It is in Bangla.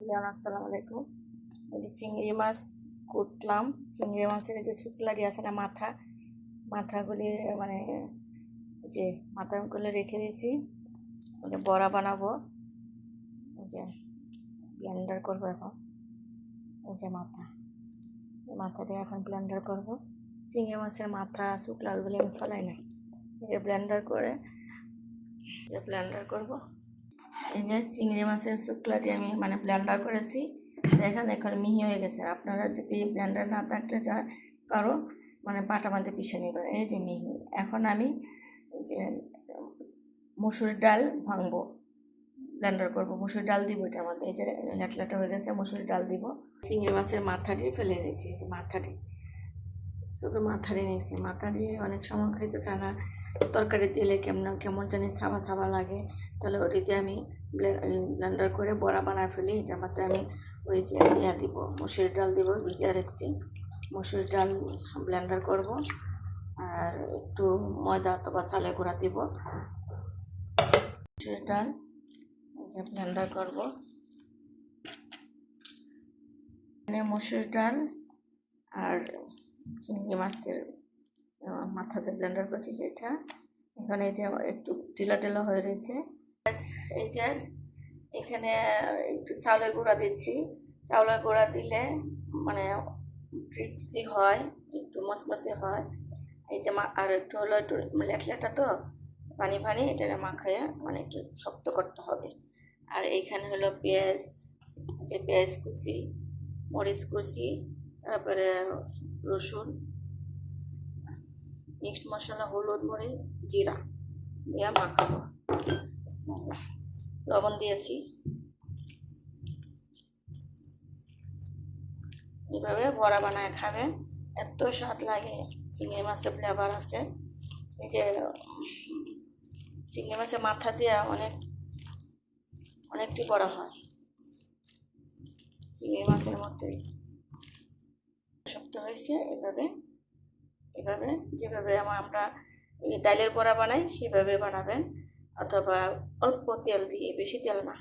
বললাম, আসসালামু আলাইকুম। এই যে চিংড়ি মাছ কুটলাম। চিংড়ি মাছের যে শুক্লারি আছে না মাথা মাথাগুলি মানে যে মাথাগুলো রেখে দিয়েছি। মানে বড়া বানাবো। যে ব্লেন্ডার করব এখন। এই যে মাথা। এই মাথা দিয়ে এখন ব্লেন্ডার করব। চিংড়ি মাছের মাথা শুক্লা ওইগুলি আমি ফেলাই না এই ব্লেন্ডার করে ব্লেন্ডার করব। এই যে চিংড়ি মাছের শুক্লাটি আমি মানে ব্লেন্ডার করেছি। দেখেন, এখন মিহি হয়ে গেছে। আপনারা যদি ব্লেন্ডার না থাকলে যা কারও মানে বাটা বাঁধতে পিষে নেবেন। এই যে মিহি। এখন আমি যে মুসুর ডাল ভাঙবো। ব্লেন্ডার করব। মুসুর ডাল দিব এটার আমাদের। এই যে ল্যাটলাটা হয়ে গেছে, মুসুর ডাল দিব। চিংড়ি মাছের মাথাটি ফেলে দিয়েছি। যে মাথাটি। শুধু মাথারি নিয়েছি মাথা দিয়ে অনেক সময় খেতে চায় না। তরকারি দিলে কেমন কেমন জানি সাবা সাবা লাগে। তাহলে ওটিতে আমি ব্লেন্ডার করে বড়া বানায় ফেলি। এটার মধ্যে আমি ওই যে ইয়া দিব, মুসুর ডাল দিব, ভিজিয়ে রাখছি। মুসুর ডাল ব্লেন্ডার করব। আর একটু ময়দা অথবা চালে গুঁড়া দিব। মুসুর ডাল যে ব্লেন্ডার করব। এখানে মুসুর ডাল আর চিংড়ি মাছের মাথাতে ব্লেন্ডার করছি সেটা। এখানে এই যে একটু ঢিলা ঢিলা হয়ে রয়েছে। এই যে এখানে একটু চাউলের গুঁড়া দিচ্ছি। চাউলের গুঁড়া দিলে মানে ক্রিপসি হয়, একটু মসমসে হয়। এই যে আর একটু হলো একটু লেটলেটা তো, পানি পানি এটা মাখায় মানে একটু শক্ত করতে হবে। আর এইখানে হলো পেঁয়াজ যে পেঁয়াজ কুচি, মরিচ কুচি, তারপরে রসুন মিক্সড মশলা হলুদ মরিচ, জিরা, দিয়ে মাখাবো। লবণ দিয়েছি। এইভাবে বড়া বানায় খাবে। এত স্বাদ লাগে। চিংড়ি মাছের ফ্লেভার আছে। এই যে, চিংড়ি মাছের মাথা দিয়ে অনেক, অনেকটি বড়া হয়। চিংড়ি মাছের মধ্যে শক্ত হয়েছে এভাবে। এভাবে যেভাবে আমার আমরা এই ডালের বড়া বানাই, সেভাবে বানাবেন। অথবা অল্প তেল দিয়ে, বেশি তেল না।